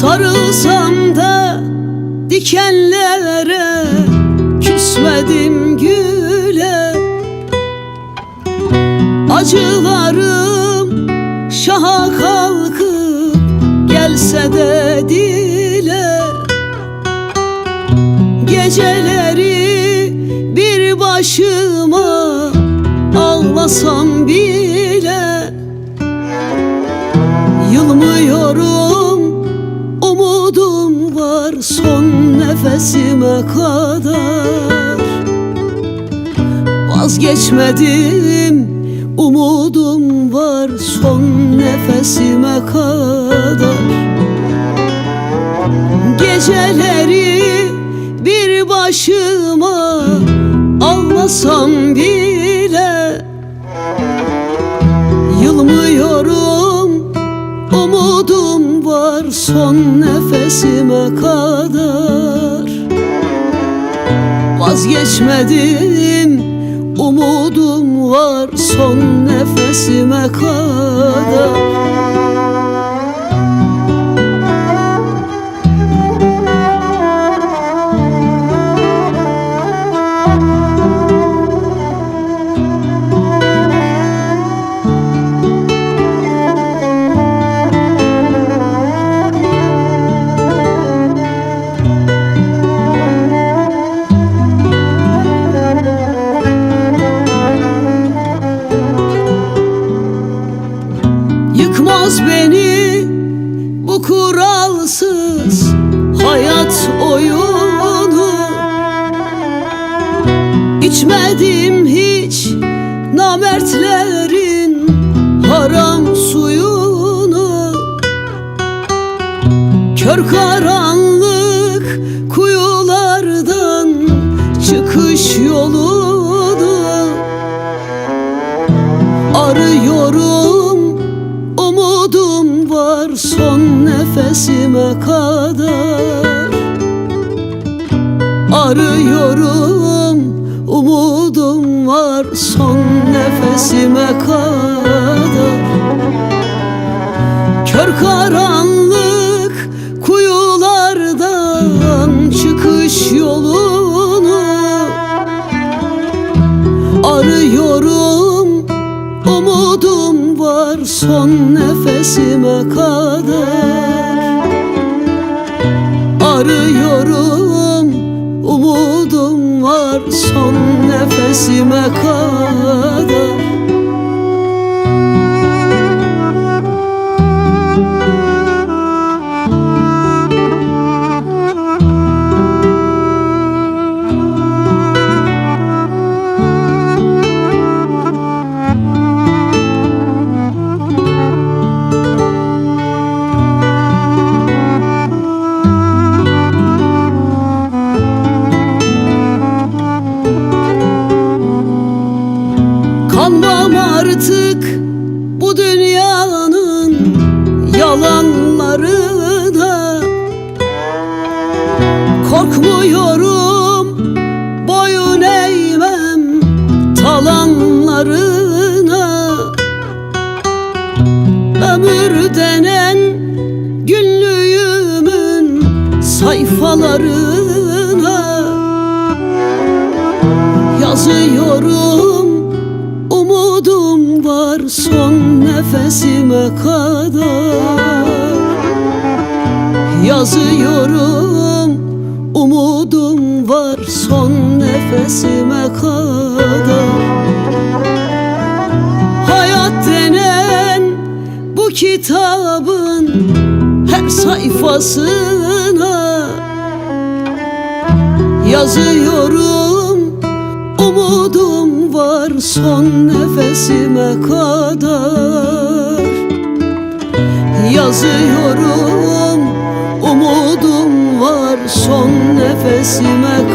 Sarılsam da dikenlere Küsmedim güle. Acılarım şaha kalkıp Gelse de dile. Geceleri bir başıma Ağlasam bile Yılmıyorum nefesime kadar. Vazgeçmedim Umudum var son nefesime kadar. Geceleri bir başıma Ağlasam bile Yılmıyorum. Umudum var son nefesime kadar Vazgeçmedim. Umudum var son nefesime kadar Yıkmaz beni bu kuralsız hayat oyunu. İçmedim hiç namertlerin haram suyunu. Kör karanlık kuyulardan çıkış yolunu Arıyorum Umudum var son nefesime kadar. Arıyorum Umudum var son nefesime kadar. Kör karanlık kuyulardan çıkış yolunu Arıyorum Umudum var son nefesime kadar. Arıyorum Umudum var son nefesime kadar artık bu dünyanın yalanlarına Korkmuyorum. Boyun eğmem talanlarına. Ömür denen günlüğümün sayfalarına Yazıyorum nefesime kadar Yazıyorum Umudum var son nefesime kadar. Hayat denen bu kitabın her sayfasına Yazıyorum Umudum var son nefesime kadar Yazıyorum. Umudum var son nefesime